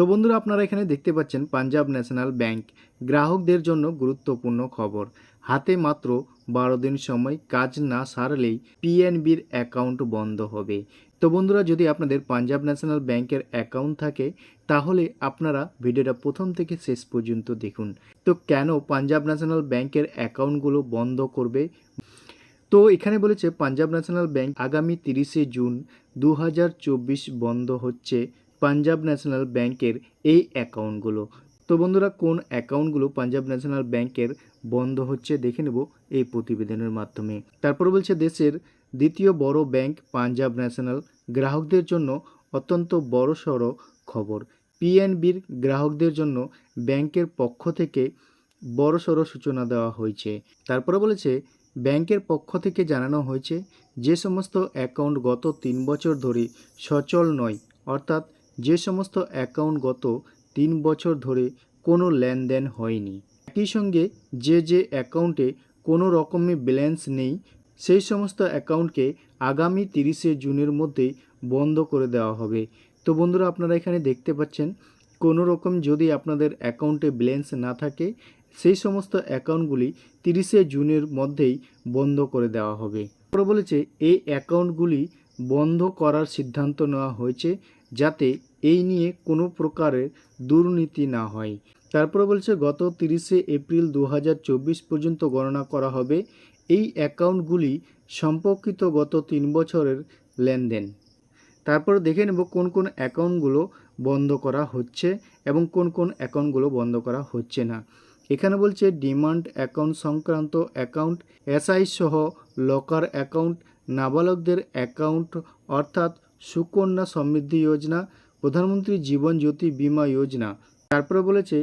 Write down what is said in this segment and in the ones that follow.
তো বন্ধুরা আপনারা এখানে দেখতে পাচ্ছেন পাঞ্জাব ন্যাশনাল ব্যাংক গ্রাহকদের জন্য গুরুত্বপূর্ণ খবর। হাতে মাত্র বারো দিন সময় কাজ না সারলেই পিএনবির অ্যাকাউন্ট বন্ধ হবে। তো বন্ধুরা যদি আপনাদের পাঞ্জাব ন্যাশনাল ব্যাংকের অ্যাকাউন্ট থাকে, তাহলে আপনারা ভিডিওটা প্রথম থেকে শেষ পর্যন্ত দেখুন। তো কেন পাঞ্জাব ন্যাশনাল ব্যাংকের অ্যাকাউন্টগুলো বন্ধ করবে? তো এখানে বলেছে, পাঞ্জাব ন্যাশনাল ব্যাংক আগামী তিরিশে জুন দু হাজার চব্বিশ বন্ধ হচ্ছে। পাঞ্জাব ন্যাশনাল ব্যাংকের এই অ্যাকাউন্টগুলো। তো বন্ধুরা, কোন অ্যাকাউন্টগুলো পাঞ্জাব ন্যাশনাল ব্যাংকের বন্ধ হচ্ছে দেখে নেব এই প্রতিবেদনের মাধ্যমে। তারপর বলছে, দেশের দ্বিতীয় বড় ব্যাংক পাঞ্জাব ন্যাশনাল, গ্রাহকদের জন্য অত্যন্ত বড়সড় খবর। পিএনবির গ্রাহকদের জন্য ব্যাংকের পক্ষ থেকে বড়সড় সূচনা দেওয়া হয়েছে। তারপরে বলেছে, ব্যাংকের পক্ষ থেকে জানানো হয়েছে, যে সমস্ত অ্যাকাউন্ট গত তিন বছর ধরে সচল নয়, অর্থাৎ যে সমস্ত অ্যাকাউন্ট গত তিন বছর ধরে কোনো লেনদেন হয়নি। একই সঙ্গে যে যে অ্যাকাউন্টে কোনো রকমের ব্যালেন্স নেই, সেই সমস্ত অ্যাকাউন্টকে আগামী তিরিশে জুনের মধ্যেই বন্ধ করে দেওয়া হবে। তো বন্ধুরা, আপনারা এখানে দেখতে পাচ্ছেন, কোনো রকম যদি আপনাদের অ্যাকাউন্টে ব্যালেন্স না থাকে, সেই সমস্ত অ্যাকাউন্টগুলি তিরিশে জুনের মধ্যেই বন্ধ করে দেওয়া হবে। বলেছে, এই অ্যাকাউন্টগুলি বন্ধ করার সিদ্ধান্ত নেওয়া হয়েছে যাতে এই নিয়ে কোনো প্রকারের দুর্নীতি না হয়। তারপরে বলছে, গত তিরিশে এপ্রিল দু হাজার চব্বিশ পর্যন্ত গণনা করা হবে। এই অ্যাকাউন্টগুলি সম্পর্কিত গত তিন বছরের লেনদেন। তারপর দেখে নেব কোন কোন অ্যাকাউন্টগুলো বন্ধ করা হচ্ছে এবং কোন কোন অ্যাকাউন্টগুলো বন্ধ করা হচ্ছে না। এখানে বলছে, ডিমান্ড অ্যাকাউন্ট সংক্রান্ত অ্যাকাউন্ট, এসআই সহ লকার অ্যাকাউন্ট, নাবালকদের অ্যাকাউন্ট, অর্থাৎ সুকন্যা সমৃদ্ধি যোজনা প্রধানমন্ত্রী জীবন জ্যোতি বিমা যোজনা, তারপরে বলেছে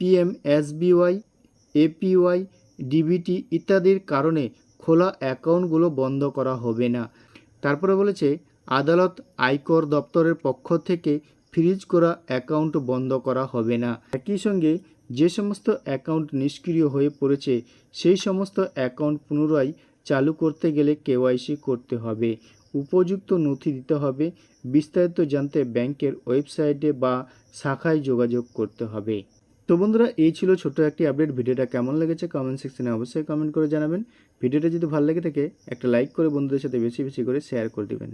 পিএম, এসবিওয়াই, এপিওয়াই, ডিবিটি ইত্যাদির কারণে খোলা অ্যাকাউন্টগুলো বন্ধ করা হবে না। তারপরে বলেছে আদালত আয়কর দপ্তরের পক্ষ থেকে ফ্রিজ করা অ্যাকাউন্ট বন্ধ করা হবে না। একই সঙ্গে যে সমস্ত অ্যাকাউন্ট নিষ্ক্রিয় হয়ে পড়েছে, সেই সমস্ত অ্যাকাউন্ট পুনরায় চালু করতে গেলে কেওয়াইসি করতে হবে। উপযুক্ত নথি দিতে হবে। বিস্তারিত জানতে ব্যাংকের ওয়েবসাইটে বা শাখায় যোগাযোগ করতে হবে। তো বন্ধুরা, এই ছিল ছোট একটি আপডেট। ভিডিওটা কেমন লেগেছে কমেন্ট সেকশনে অবশ্যই কমেন্ট করে জানাবেন। ভিডিওটা যদি ভালো লেগে থাকে, একটা লাইক করে বন্ধুদের সাথে বেশি বেশি করে শেয়ার করে দিবেন।